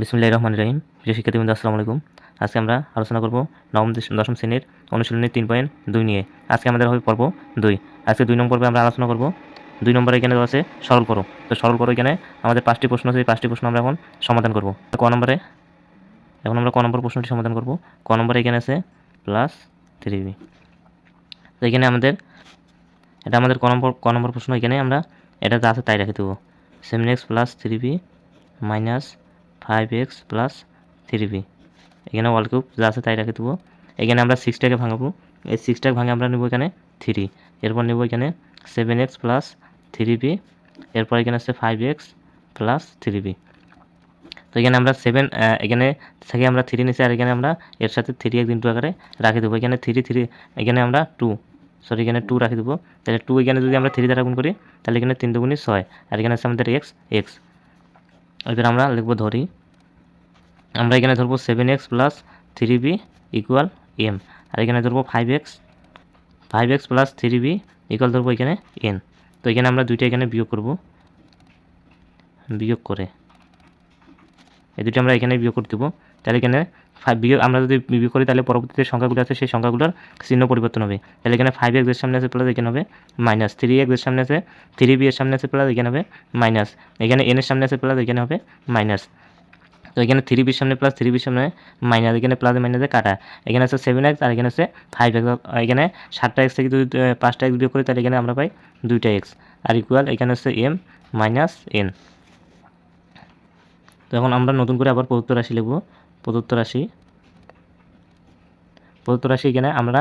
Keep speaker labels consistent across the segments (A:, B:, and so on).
A: বিসমুল্লাহ রহমান রহিম। প্রিয় শিক্ষার্থীবৃন্দ, আসসালামু আলাইকুম। আজকে আমরা আলোচনা করব নবম দশম শ্রেণির অনুশীলনী তিন পয়েন্ট দুই নিয়ে। আজকে আমাদের হবে পর্ব দুই। আজকে দুই নম্বর পর্বে আমরা আলোচনা করব। দুই নম্বরে এখানে আছে সরল করো তো সরল করো এখানে আমাদের পাঁচটি প্রশ্ন আছে। এই পাঁচটি প্রশ্ন আমরা এখন সমাধান করব। ক নম্বরে? এখন আমরা ক নম্বর প্রশ্নটি সমাধান করব। ক নম্বরে এখানে আছে প্লাস থ্রি তো এখানে আমাদের, এটা আমাদের ক নম্বর ক নম্বর প্রশ্ন এখানে আমরা, এটা যা আছে তাই রেখে দেবো। Seven x plus three b minus five x plus three b এখানে ওয়াল কিউব যা আছে তাই রেখে দেবো। এখানে আমরা সিক্সটাকে ভাঙাবো। এই সিক্সটাকে ভাঙে আমরা নেব এখানে থ্রি এরপর নেব এখানে seven x plus three b এরপর এখানে আছে five x plus three b তো এখানে আমরা সেভেন এখানে থেকে আমরা থ্রি নিচ্ছি আর এখানে আমরা এর সাথে থ্রি এক ইন্টু আকারে রাখি দেবো। এখানে থ্রি থ্রি এখানে আমরা টু সরি এখানে টু রাখি দেবো। তাহলে টু এখানে যদি আমরা থ্রি দ্বারা গুণ করি, তাহলে এখানে তিন দুগুণি ছয়। আর এখানে আছে আমাদের এক্স এক্স এবার আমরা লিখব ধরি। আমরা এখানে ধরবো seven x plus three b equal m আর এখানে ধরবো five x five x plus three b equal ধরবো এখানে এন তো এখানে আমরা দুইটা এখানে বিয়োগ করব, বিয়োগ করে। এই দুটো আমরা এখানে বিয়োগ করে দেবো। তাহলে এখানে বিয়োগ, আমরা যদি বিয়োগ করি, তাহলে পরবর্তীতে সংখ্যাগুলো আছে, সেই সংখ্যাগুলোর চিহ্ন পরিবর্তন হবে। তাহলে এখানে ফাইভ এক্সের সামনে আছে প্লাস এখানে হবে মাইনাস থ্রি এক্সের সামনে আছে থ্রি বি এর সামনে আছে প্লাস এখানে হবে মাইনাস এখানে এন এর সামনে আছে প্লাস এখানে হবে মাইনাস তো এখানে থ্রি বির সামনে প্লাস থ্রি বির সামনে মাইনাস এখানে প্লাস মাইনাসে কাটা। এখানে আছে সেভেন এক্স আর এখানে আছে ফাইভ এক্স এখানে সাতটা এক্স থেকে যদি পাঁচটা এক্স বিয়োগ করি, তাহলে এখানে আমরা পাই দুইটা এক্স আর ইকুয়াল এখানে আছে এম মাইনাস এন তো এখন আমরা নতুন করে আবার প্রদত্ত রাশি লিখব। প্রদত্ত রাশি। প্রদত্ত রাশি এখানে আমরা,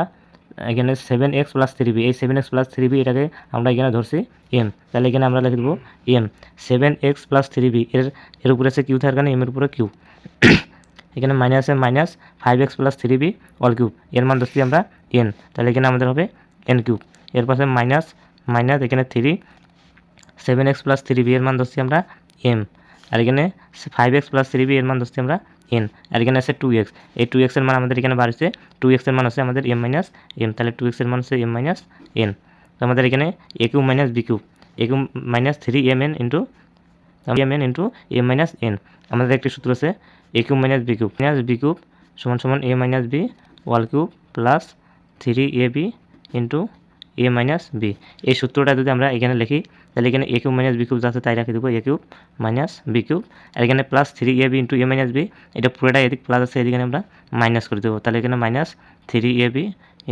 A: এখানে seven x plus three b এই seven x plus three b এটাকে আমরা এখানে ধরছি এম তাহলে এখানে আমরা লিখে দেবো m seven x plus three b এর এর উপরে আছে কিউ থাকার কারণে এম এর উপরে কিউ এখানে মাইনাসে minus five x plus three b all cube এর মান ধরছি আমরা এন তাহলে এখানে আমাদের হবে এন কিউব এর পাশে মাইনাস মাইনাস এখানে three seven x plus three b এর মান ধরছি আমরা এম আর এখানে five x plus three b এর মান ধরছি আমরা এন আর এখানে আছে টু এক্স এই টু এক্সের মান আমাদের এখানে বাড়ছে টু এক্সের মান আছে আমাদের এম মাইনাস এম তাহলে টু এক্সের মান হচ্ছে এম মাইনাস এন তো আমাদের এখানে a q minus b q a q minus three m n into m n into m minus n আমাদের একটি সূত্র আছে a cube minus b cube minus b cube সমান সমান a minus b whole cube plus three a b into a minus b এই সূত্রটা যদি আমরা এখানে লিখি তাহলে এখানে a cube minus b cube যাচ্ছে তাই রাখি দেবো, a cube minus b cube. আর এখানে plus three a b into a minus b, এটা পুরোটা এদিক প্লাস আছে, এদিকে আমরা মাইনাস করে দেবো। তাহলে এখানে minus three a b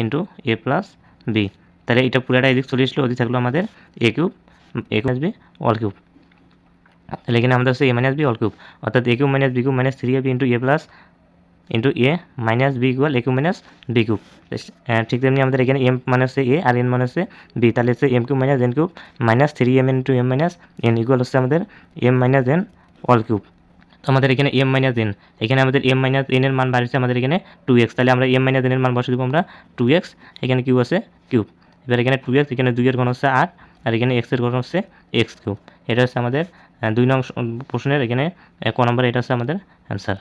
A: into a plus b. তাহলে এটা পুরোটা এদিক চলে আসলো ওদিক থাকল আমাদের a cube, a minus b, all cube. তাহলে এখানে আমাদের হচ্ছে a minus b, all cube. অর্থাৎ a cube minus b cube minus three a b into a plus into a minus b equal a cube minus b cube ঠিক তেমনি আমাদের এখানে M মানে হচ্ছে এ আর এন মানে হচ্ছে বি তাহলে হচ্ছে m cube minus n cube minus three m into m minus n equal হচ্ছে আমাদের m minus n all cube আমাদের এখানে এম মাইনাস এন এখানে আমাদের এম মাইনাস এন এর মান বাড়ছে আমাদের এখানে টু এক্স তাহলে আমরা এম মাইনাস এন এর মান বসে দেবো আমরা টু এক্স এখানে কিউ আছে কিউব এবার এখানে টু এক্স এখানে দুইয়ের ঘন হচ্ছে আট আর এখানে এক্সের ঘন হচ্ছে এক্স কিউব এটা হচ্ছে আমাদের দুই নং প্রশ্নের এখানে ক নম্বর এটা হচ্ছে আমাদের অ্যান্সার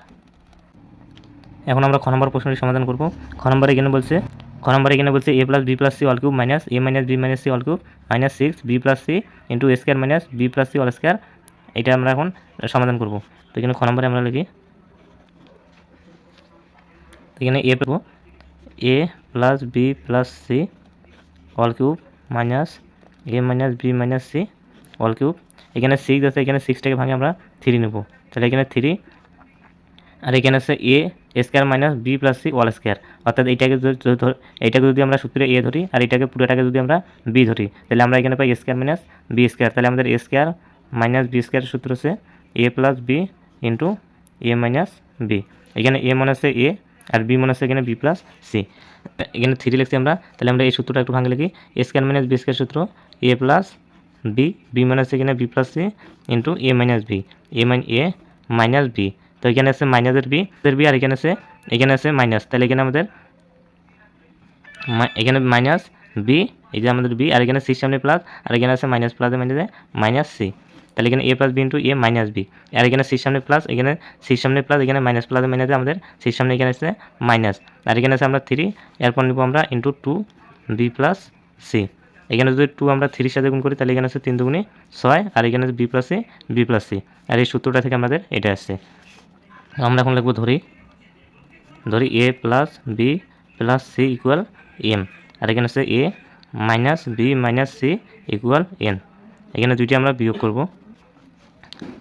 A: এখন আমরা খ নম্বর প্রশ্নটি সমাধান করব। খ নম্বরে এখানে বলছে, খ নম্বরে এখানে বলছে a plus b plus c all cube minus a minus b minus c all cube minus six b plus c into a square minus b plus c all square এটা আমরা এখন সমাধান করব। তো এখানে খ নম্বরে আমরা লিখি এখানে এ পাবো a plus b plus c all cube minus a minus b minus c all cube এখানে সিক্স আছে, এখানে সিক্সটাকে ভাঙে আমরা থ্রি নেব। তাহলে এখানে থ্রি আর এখানে আছে a square minus b plus c all square. অর্থাৎ এইটাকে এইটাকে যদি আমরা সূত্রে এ ধরি আর এটাকে পুরোটাকে যদি আমরা বি ধরি, তাহলে আমরা এখানে পাই স্কোয়ার মাইনাস বি স্কোয়ার। তাহলে আমাদের স্কোয়ার মাইনাস বি স্কোয়ার সূত্র হচ্ছে a plus b into a minus b. এখানে এ মনে হচ্ছে এ আর বি মনে হচ্ছে এখানে বি প্লাস সি। এখানে থ্রি লিখছি আমরা, তাহলে আমরা এই সূত্রটা একটু ভাঙে লিখি a square minus b square সূত্র এ প্লাস বি বি হচ্ছে এখানে b plus c into a minus b. A minus a minus b. তো এখানে আছে মাইনাসের বি এর বি আর এখানে আছে এখানে আছে মাইনাস তাহলে এখানে আমাদের এখানে মাইনাস বি এই যে আমাদের বি আর এখানে সির সামনে প্লাস আর এখানে আছে মাইনাস প্লাসে মাইনাসে মাইনাস সি তাহলে এখানে a plus b into a minus b আর এখানে সির সামনে প্লাস এখানে সির সামনে প্লাস এখানে মাইনাস প্লাসে মাইনাসে আমাদের সির সামনে এখানে আছে মাইনাস আর এখানে আছে আমরা থ্রি এরপর নিব আমরা into two b plus c এখানে যদি টু আমরা থ্রির সাথে গুণ করি, তাহলে এখানে আছে তিন দুগুণে ছয়, আর এখানে আছে b plus c b plus c আর এই সূত্রটা থেকে আমাদের এটা আসছে। আমরা এখন লিখব ধরি ধরি a plus b plus c equal m আর এখানে আছে a minus b minus c equal n এখানে দুইটি আমরা বিয়োগ করব।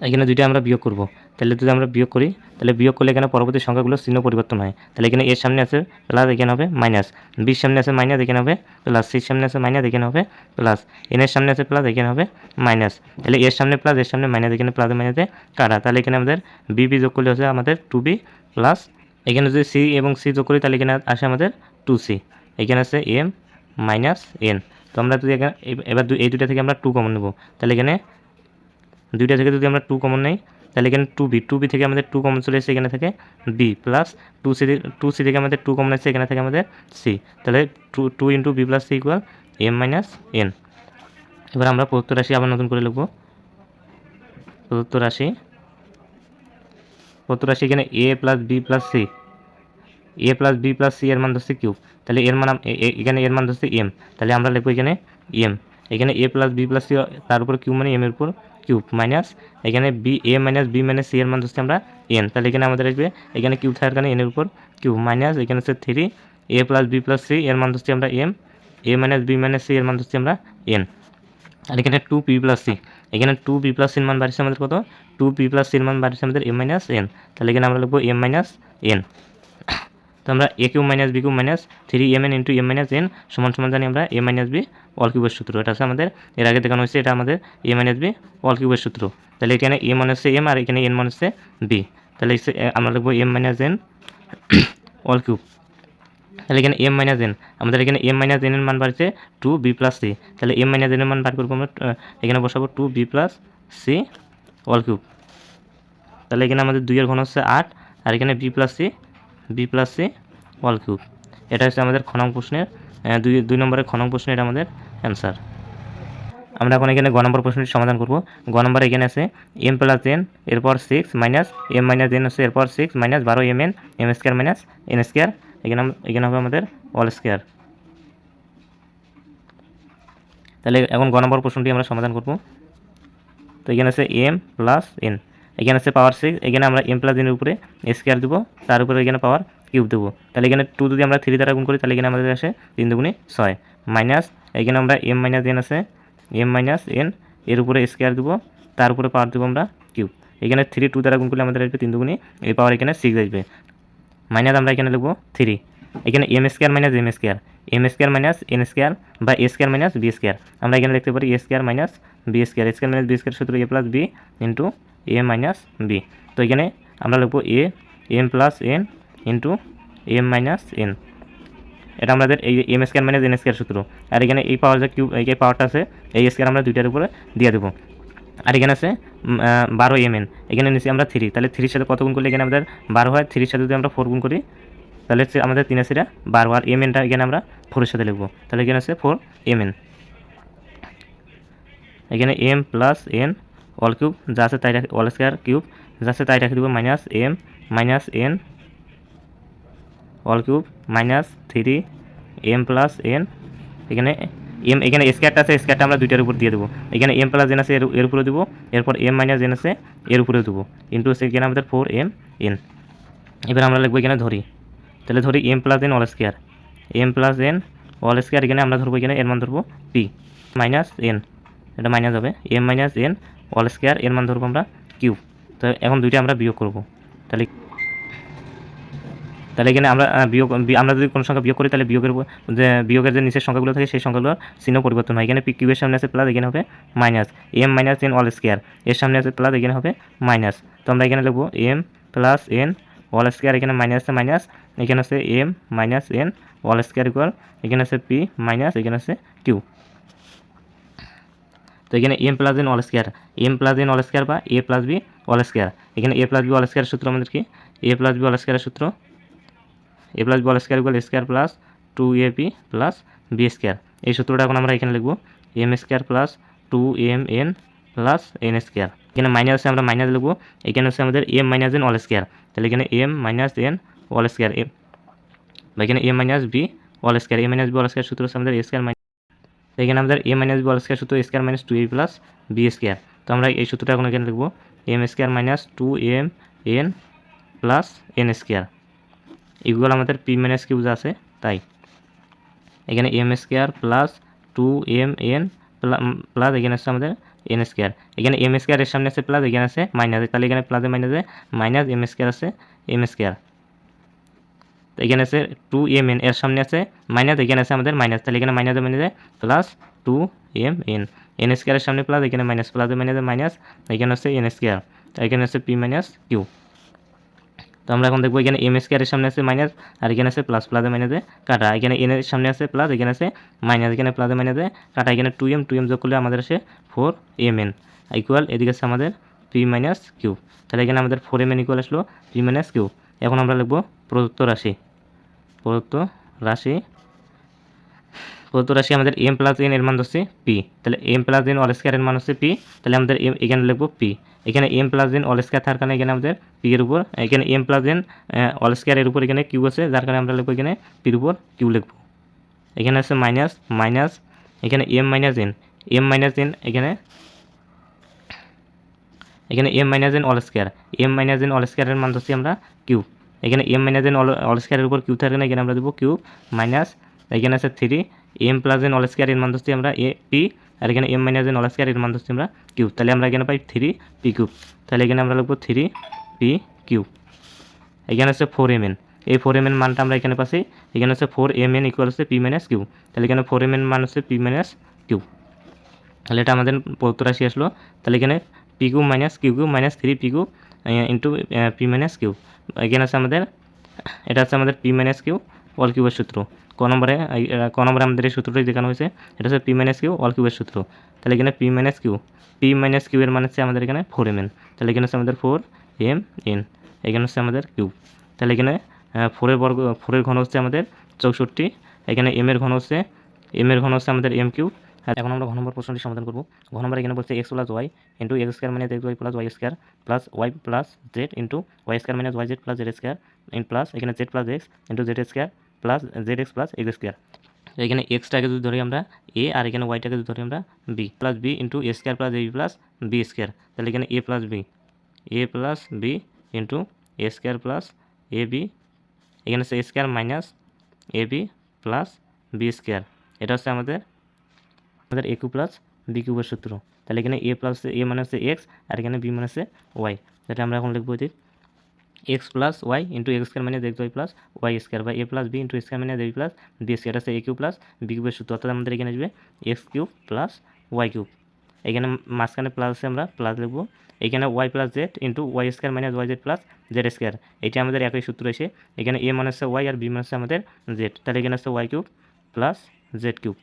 A: এখানে দুইটা আমরা বিয়োগ করব। তাহলে যদি আমরা বিয়োগ করি, তাহলে বিয়োগ করলে এখানে পরবর্তী সংখ্যাগুলো চিহ্ন পরিবর্তন হয়। তাহলে এখানে এর সামনে আছে প্লাস এখানে হবে মাইনাস বির সামনে আছে মাইনাস এখানে হবে প্লাস সির সামনে আছে মাইনাস এখানে হবে প্লাস এনের সামনে আছে প্লাস এখানে হবে মাইনাস তাহলে এর সামনে প্লাস এর সামনে মাইনাস এখানে প্লাস মাইনাসে কারা? তাহলে এখানে আমাদের বি বি যোগ করলে হচ্ছে আমাদের টু বি প্লাস এখানে যদি সি এবং সি যোগ করি, তাহলে এখানে আসে আমাদের টু সি এখানে আছে এম মাইনাস এন তো আমরা যদি এখানে, এবার এই দুইটা থেকে আমরা টু কমন নেব। তাহলে এখানে দুইটা থেকে যদি আমরা টু কমন নেই তাহলে এখানে টু বি টু বি থেকে আমাদের টু কমন চলে এসেছে, এখানে থেকে b plus two c two c থেকে আমাদের টু কমন এসেছে এখানে থেকে আমাদের সি তাহলে two two into b plus c equal m minus n এবার আমরা প্রদত্ত রাশি আবার নতুন করে লিখব। প্রদত্ত রাশি। প্রদত্ত রাশি এখানে a plus b plus c a plus b plus c এর মান ধরছে কিউব তাহলে এর মান এখানে এর মান ধরছে এম তাহলে আমরা লিখব এখানে এম এখানে a plus b plus c তার উপর কিউ মানে এম এর উপর কিউব মাইনাস, এখানে b a minus b minus c এর মান ধরছে আমরা এন তাহলে এখানে আমাদের আসবে, এখানে কিউব থাকার কারণে এনের উপর কিউব মাইনাস, এখানে হচ্ছে three a plus b plus c এর মান ধরছি আমরা m a minus b minus c এর মান ধরছি আমরা এন আর এখানে টু পি প্লাস সি এখানে টু পি প্লাস সির মান বাড়ছে আমাদের কত? টু পি প্লাস সির মান বাড়ছে আমাদের এম মাইনাস এন তাহলে এখানে আমরা লিখব এম মাইনাস এন তো আমরা a q minus b q minus three m n into m minus n সমান সমান জানি আমরা এ মাইনাস বি অল কিউবের সূত্র। এটা হচ্ছে আমাদের, এর আগে দেখানো হয়েছে, এটা আমাদের এ মাইনাস বি অল কিউবের সূত্র। তাহলে এখানে এ হচ্ছে এম আর এখানে এন হচ্ছে বি তাহলে আমরা লিখব m minus n all cube তাহলে এখানে এম মাইনাস এন আমাদের এখানে এম মাইনাস এন এর মান বাড়ছে টু বি প্লাস সি তাহলে এম মাইনাস এন এর মান বার করব আমরা এখানে বসাবো two b plus c all cube তাহলে এখানে আমাদের দুইয়ের ঘন হচ্ছে আট, আর এখানে b plus c b plus c all cube এটা হচ্ছে আমাদের খনং প্রশ্নের দুই দুই নম্বরের খনং প্রশ্ন এটা আমাদের অ্যান্সার আমরা এখন এখানে গ নম্বর প্রশ্নটি সমাধান করব। গ নম্বর এখানে আছে এম প্লাস এন এরপর six minus m minus n হচ্ছে এরপর সিক্স মাইনাস বারো m n m square minus n square এখানে এখানে হবে আমাদের অল স্কোয়ার তাহলে এখন গ নম্বর প্রশ্নটি আমরা সমাধান করব। তো এখানে আছে এম প্লাস এন এখানে আছে পাওয়ার সিক্স এখানে আমরা এম প্লাস এনের উপরে স্কোয়ার দেবো, তার উপরে এখানে পাওয়ার কিউব দেবো। তাহলে এখানে টু যদি আমরা থ্রি দ্বারা গুণ করি, তাহলে এখানে আমাদের আসে তিন দুগুণে ছয়। মাইনাস এখানে আমরা এম মাইনাস এন আছে এম মাইনাস এন এর উপরে স্কোয়ার দেবো, তার উপরে পাওয়ার দেবো আমরা কিউব এখানে থ্রি টু দ্বারা গুণ করলে আমাদের আসবে তিন দুগুণে, এই পাওয়ার এখানে সিক্স আসবে। মাইনাস আমরা এখানে লিখব থ্রি এখানে m square minus m square m square minus n square বা a square minus b square আমরা এখানে লিখতে পারি a square minus b square square minus b square সূত্র a plus b into a minus b তো এখানে আমরা লিখব a m plus n into m minus n এটা আমাদের এই m square minus n square সূত্র। আর এখানে এই পাওয়ার যে কিউব এই পাওয়ারটা আছে, এই স্কোয়ার আমরা দুইটার উপরে দিয়ে দেবো। আর এখানে আছে বারো এম এন এখানে নিচ্ছি আমরা থ্রি তাহলে থ্রির সাথে কত গুণ করলে এখানে আমাদের বারো হয়? থ্রির সাথে যদি আমরা ফোর গুণ করি, তাহলে হচ্ছে আমাদের তিন সেটা বারো। আর এম এনটা এখানে আমরা ফোরের সাথে লিখব। তাহলে এখানে আছে ফোর এম এন এখানে m plus n all cube যা আছে তাই রাখি অল স্কোয়ার কিউব যা আছে তাই রাখি দেবো minus m minus n all cube minus three m plus n এখানে এম এখানে স্কোয়ারটা আছে স্কোয়ারটা আমরা দুইটার উপর দিয়ে দেবো। এখানে এম প্লাস এন আছে, এর এর উপরে দেবো। এরপর এম মাইনাস এন আছে, এর উপরে দেবো। ইন্টু এখানে আমাদের ফোর এম এন এবার আমরা লিখব এখানে ধরি। তাহলে ধরি m plus n all square m plus n all square এখানে আমরা ধরবো, এখানে এর মান ধরবো পি মাইনাস এন এটা মাইনাস হবে। M minus n all square এর মান ধরবো আমরা কিউ তো এখন দুইটা আমরা বিয়োগ করব। তাহলে তাহলে এখানে আমরা বিয়োগ আমরা যদি কোনো সংখ্যা বিয়োগ করি, তাহলে বিয়োগের যে বিয়োগের যে নিচের সংখ্যাগুলো থাকে, সেই সংখ্যাগুলোর চিহ্ন পরিবর্তন হয়। এখানে কিউবের সামনে আছে প্লাস এখানে হবে minus M minus N whole square এর সামনে আছে প্লাস এখানে হবে মাইনাস তো আমরা এখানে লিখব M plus N whole square এখানে মাইনাস আছে মাইনাস এখানে আছে M minus N whole square equal এখানে আছে পি মাইনাস এখানে আছে কিউ তো এখানে M plus N whole square M plus N whole square বা A plus B whole square এখানে A plus B whole square সূত্র আমাদের কি? এ প্লাস বি অল স্কোয়ারের সূত্র। A plus B whole square equal square plus two A P plus B square এই সূত্রটা এখন আমরা এখানে লিখব। M square plus two M N plus N square এখানে মাইনাস আছে আমরা মাইনাস লিখব। এখানে হচ্ছে আমাদের M minus N whole square তাহলে এখানে M minus N whole square M বা এখানে M minus B whole square M minus B whole square সূত্র হচ্ছে আমাদের স্কোয়ার এখানে আমাদের A minus B whole square সূত্র square minus two A plus B square তো আমরা এই সূত্রটা এখন এখানে লিখব। M square minus two M N plus N square equal আমাদের পি মাইনাস কিউ আছে, তাই। এখানে M square plus two M N plus এখানে আছে আমাদের এন স্কোয়ার এখানে এম স্কোয়ারের সামনে আছে প্লাস এখানে আছে মাইনাস তাহলে এখানে প্লাসে মাইনাসে মাইনাস এম স্কোয়ার আছে এম স্কোয়ার এখানে আছে টু এম এন এর সামনে আছে মাইনাস এখানে আছে আমাদের মাইনাস তাহলে এখানে মাইনাসে মাইনাসে plus two M N N স্কোয়ারের সামনে প্লাস এখানে মাইনাস প্লাসে মাইনাসে মাইনাস এখানে আছে এন স্কোয়ার এখানে আছে পি মাইনাস কিউ তো আমরা এখন দেখব এখানে এম স্কোয়ারের সামনে আছে মাইনাস আর এখানে আছে প্লাস প্লাসে মাইনাসে কাটা। এখানে এন এর সামনে আছে প্লাস এখানে আছে মাইনাস এখানে প্লাসে মাইনাসে কাটা। এখানে টু এম টু এম যোগ করলে আমাদের আসে ফোর এম এন ইকুয়াল এদিকে আছে আমাদের পি মাইনাস কিউ তাহলে এখানে আমাদের ফোর এম এন ইকুয়াল আসলো পি মাইনাস কিউ এখন আমরা লিখব প্রদত্ত রাশি। প্রদত্ত রাশি। প্রদত্ত রাশি আমাদের এম প্লাস এন এর মান হচ্ছে পি তাহলে M plus N whole square এর মান হচ্ছে পি তাহলে আমাদের এম এখানে লিখব পি এখানে M plus N whole square থাকার কারণে এখানে আমাদের পি এর উপর, এখানে M plus N whole square এর উপর এখানে কিউ আছে, যার কারণে আমরা লিখব এখানে পির উপর কিউ লিখব। এখানে আছে মাইনাস মাইনাস এখানে M minus N M minus N এখানে এখানে M minus N whole square M minus N whole স্কোয়ারের মান ধরছি আমরা কিউ এখানে এম মাইনাস এন অল স্কোয়ারের উপর কিউ থাকে না, এখানে আমরা দেবো কিউ মাইনাস এখানে আছে three M plus N whole square এর মান ধরছি আমরা এ পি আর এখানে M minus N whole square এর মান ধরছি আমরা কিউ তাহলে আমরা এখানে পাই থ্রি পি কিউ তাহলে এখানে আমরা লিখব থ্রি পি কিউ এখানে আছে ফোর এম এন এই ফোর এম এন মানটা আমরা এখানে পাচ্ছি। এখানে হচ্ছে ফোর এম এন ইকুয়াল হচ্ছে পি মাইনাস কিউ তাহলে এখানে ফোর এম এন মান হচ্ছে পি মাইনাস কিউ তাহলে এটা আমাদের প্রদত্ত রাশি আসলো। তাহলে এখানে P Q minus Q Q minus three P Q into P minus Q এখানে আছে আমাদের, এটা হচ্ছে আমাদের পি মাইনাস কিউ অল কিউবের সূত্র। ক নম্বরে ক নম্বরে আমাদের এই সূত্রটাই দেখানো হয়েছে, এটা হচ্ছে পি মাইনাস কিউ অল কিউবের সূত্র। তাহলে এখানে P minus Q P minus Q মানে হচ্ছে আমাদের এখানে ফোর এম এন তাহলে এখানে হচ্ছে আমাদের ফোর এম এন এখানে হচ্ছে আমাদের কিউ তাহলে এখানে ফোরের বর্গ ফোরের ঘন হচ্ছে আমাদের চৌষট্টি। এখানে এম এর ঘন হচ্ছে এম এর ঘন হচ্ছে আমাদের এম কিউ আর এখন আমরা ঘন নম্বর প্রশ্নটি সমাধান করব। ঘন নম্বর এখানে বলছে X plus Y into X square minus X Y plus Y square plus Y plus Z into Y square minus Y Z plus Z square in plus এখানে Z plus X into Z square plus Z X plus X square এখানে এক্সটাকে যদি ধরি আমরা A আর এখানে ওয়াইটাকে যদি ধরি আমরা B plus B into A square plus A plus B square তাহলে এখানে A plus B A plus B into A square plus A B এখানে A square minus A B plus B square এটা হচ্ছে আমাদের আমাদের এ Q plus B কিউবের সূত্র। তাহলে এখানে এ প্লাস এ মানে হচ্ছে এক্স আর এখানে বি মানে হচ্ছে ওয়াই যেটা আমরা এখন লিখব এদিক X plus Y into X square minus X Y plus Y square বা A plus B into square minus B plus B square আছে এ কিউ প্লাস বি কিউবের সূত্র। অর্থাৎ আমাদের এখানে আসবে X cube plus Y cube. এখানে মাঝখানে প্লাস আছে আমরা প্লাস লিখব। এখানে Y plus Z into Y square minus Y Z plus Z square এটা আমাদের একই সূত্র এসে এখানে এ মানে হচ্ছে ওয়াই আর বি মানে হচ্ছে আমাদের জেড তাহলে এখানে আছে Y cube plus Z cube.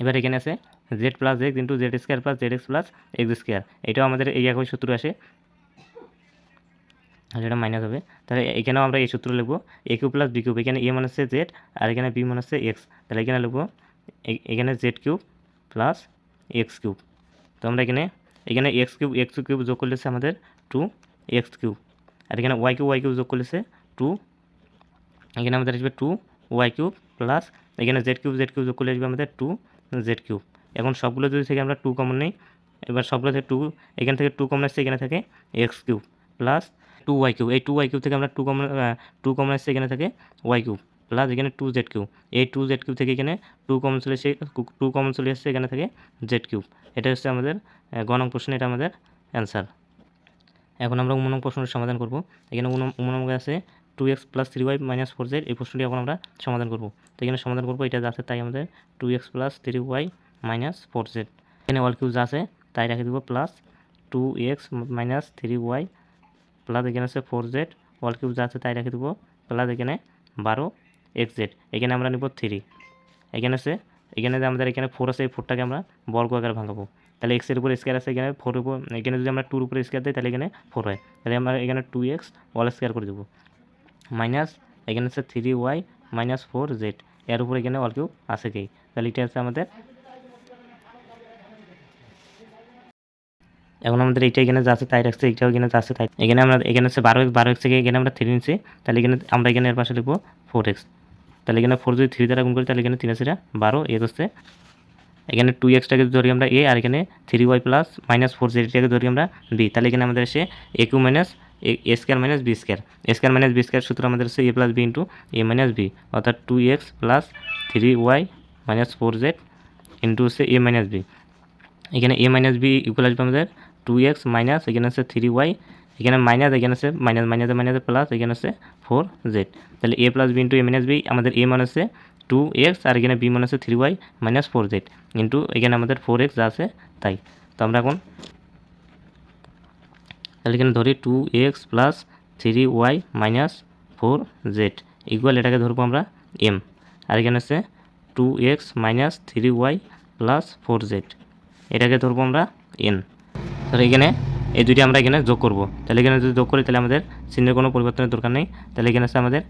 A: এবার এখানে আছে Z plus X into Z square plus Z X plus X square এটাও আমাদের এই একই সূত্র আসে। আর এটা মাইনাস হবে। তাহলে এখানেও আমরা এই সূত্র লিখব। A Q plus B cube এখানে এ মানে হচ্ছে জেড আর এখানে বি মানে হচ্ছে এক্স তাহলে এখানে লিখব এখানে Z cube plus X cube তো আমরা এখানে এখানে এক্স কিউব এক্স কিউব যোগ করলে হচ্ছে আমাদের টু এক্স কিউব আর এখানে ওয়াই কিউব ওয়াই কিউব যোগ করলে হচ্ছে টু এখানে আমাদের আসবে টু ওয়াই কিউব প্লাস এখানে জেড কিউব জেড কিউব যোগ করলে আসবে আমাদের টু জেড কিউব এখন সবগুলো যদি থেকে আমরা টু কমন নিই, এবার সবগুলো থেকে টু এখান থেকে টু কমন আসছে, এখানে থাকে X cube plus two Y cube এই টু ওয়াই কিউব থেকে আমরা টু কমন টু কমন আসছে, এখানে থাকে ওয়াই কিউব প্লাস এখানে টু জেড কিউব এই টু জেড কিউব থেকে এখানে টু কমন চলে এসে টু কমন চলে আসছে এখানে থাকে জেড কিউব এটা হচ্ছে আমাদের গণং প্রশ্ন এটা আমাদের অ্যান্সার এখন আমরা উমনং প্রশ্নের সমাধান করব। এখানে উমনং আছে two X plus three Y minus four Z এই প্রশ্নটি এখন আমরা সমাধান করব। তো এখানে সমাধান করব, এটা আছে তাই আমাদের two X plus three Y minus four Z এখানে অল কিউ যা আছে তাই রেখে দেবো plus two X minus three Y plus এখানে আছে ফোর জেড অল কিউব যা আছে তাই রেখে দেবো প্লাস এখানে বারো এক্স জেড এখানে আমরা নেব থ্রি এখানে আছে, এখানে যে আমাদের এখানে ফোর আছে, এই ফোরটাকে আমরা বর্গ আকারে ভাঙাবো। তাহলে এক্সের উপর স্কোয়ার আছে, এখানে ফোর উপর, এখানে যদি আমরা টুর উপরে স্কোয়ার দিই তাহলে এখানে ফোর হয়। তাহলে আমরা এখানে টু এক্স অল স্কোয়ার করে দেবো। মাইনাস, এখানে আছে three Y minus four Z এর উপর এখানে অল কিউ আছে কি? তাহলে এটা আছে আমাদের এখন আমাদের এইটা এখানে যাচ্ছে তাই রাখছে, এইটাও এখানে যা আছে তাই এখানে আমরা, এখানে হচ্ছে বারো এক্স বারো এক্স থেকে এখানে আমরা থ্রি নিচ্ছি, তাহলে এখানে আমরা এখানে এর পাশে লিখব ফোর এক্স তাহলে এখানে ফোর যদি থ্রি দ্বারা গুণ করি, তাহলে এখানে তিন আছে বারো এ হচ্ছে এখানে টু এক্সটাকে ধরি আমরা এ আর এখানে three Y plus minus four জেডটাকে ধরি আমরা বি তাহলে এখানে আমাদের এসে A Q minus A square minus B square. A square minus B square সূত্র আমাদের হচ্ছে A plus B into A minus B অর্থাৎ two X plus three Y minus four Z into হচ্ছে এ মাইনাস বি এখানে এ minus b equal আসবে আমাদের two X minus এখানে হচ্ছে থ্রি ওয়াই এখানে মাইনাস এখানে আছে মাইনাস মাইনাসে মাইনাসে প্লাস এখানে আছে ফোর জেড তাহলে A plus B into A minus B আমাদের এ মান আছে টু এক্স আর এখানে বি মান আছে three Y minus four Z into এখানে আমাদের ফোর এক্স যা আছে তাই। তো আমরা এখন তাহলে এখানে ধরি two X plus three Y minus four Z equal এটাকে ধরবো আমরা এম আর এখানে আছে two X minus three Y plus four Z এটাকে ধরবো আমরা এন তাহলে এখানে এই দুটি আমরা এখানে যোগ করব। তাহলে এখানে যদি যোগ করি তাহলে আমাদের চিহ্নের কোনো পরিবর্তনের দরকার নেই। তাহলে এখানে আছে আমাদের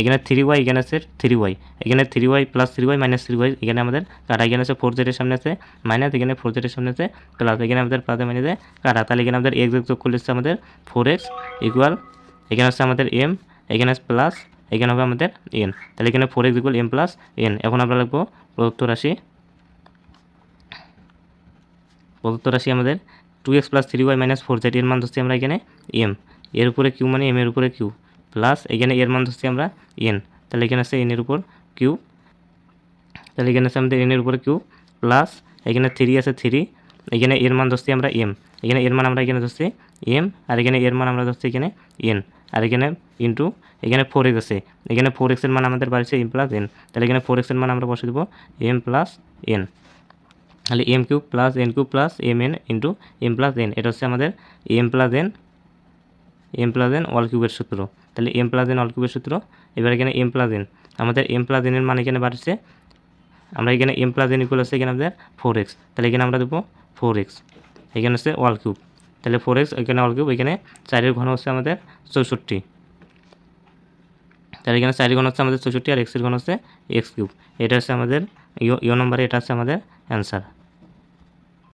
A: এখানে থ্রি ওয়াই এখানে আছে থ্রি ওয়াই এখানে three Y plus three Y minus three Y এখানে আমাদের কাটা এখানে আছে? ফোর জেডের সামনে আছে। মাইনাস এখানে ফোর জেডের সামনে আছে। প্লাস এখানে আমাদের প্লাসে মাইনাসে কাটা তাহলে এখানে আমাদের এক্স যোগ করলে হচ্ছে আমাদের ফোর এক্স ইকুয়াল এখানে আছে আমাদের এম এখানে প্লাস এখানে হবে আমাদের এন তাহলে এখানে four X equal M plus N এখন আমরা লিখব প্রদত্ত রাশি। প্রদত্ত রাশি আমাদের two X plus three Y minus four Z এর মান ধরছি আমরা এখানে এম এর উপরে কিউ মানে এম এর উপরে কিউ প্লাস এখানে এর মান ধরছি আমরা এন তাহলে এখানে আছে এন এর উপর কিউ তাহলে এখানে আছে আমাদের এন এর উপরে কিউ প্লাস এখানে থ্রি আছে থ্রি এখানে এর মান ধরছি আমরা এম এখানে এর মান আমরা এখানে ধরছি এম আর এখানে এর মান আমরা ধরছি এখানে এন আর এখানে ইন্টু এখানে ফোর এক্স আছে। এখানে ফোর এক্সের মান আমাদের বাড়ছে এম প্লাস এন তাহলে এখানে ফোর এক্সের মান আমরা বসে দেবো এম প্লাস এন তাহলে M cube plus N cube plus M N into M plus N এটা হচ্ছে আমাদের M plus N M plus N whole কিউবের সূত্র। তাহলে এম প্লাস এন অল কিউবের সূত্র, এবার এখানে এম প্লাস এন আমাদের এম প্লাস এনের মান এখানে বাড়ছে। আমরা এখানে এম প্লাস এন ইকুয়াল হচ্ছে এখানে আমাদের ফোর এক্স তাহলে এখানে আমরা দেবো ফোর এক্স এখানে হচ্ছে অল কিউব তাহলে ফোর এক্স এখানে অল কিউব এখানে চারের ঘন হচ্ছে আমাদের চৌষট্টি। তাহলে এখানে চারের ঘন হচ্ছে আমাদের চৌষট্টি আর এক্সের ঘন হচ্ছে এক্স কিউব এটা হচ্ছে আমাদের, ইও নম্বরে এটা হচ্ছে আমাদের অ্যান্সার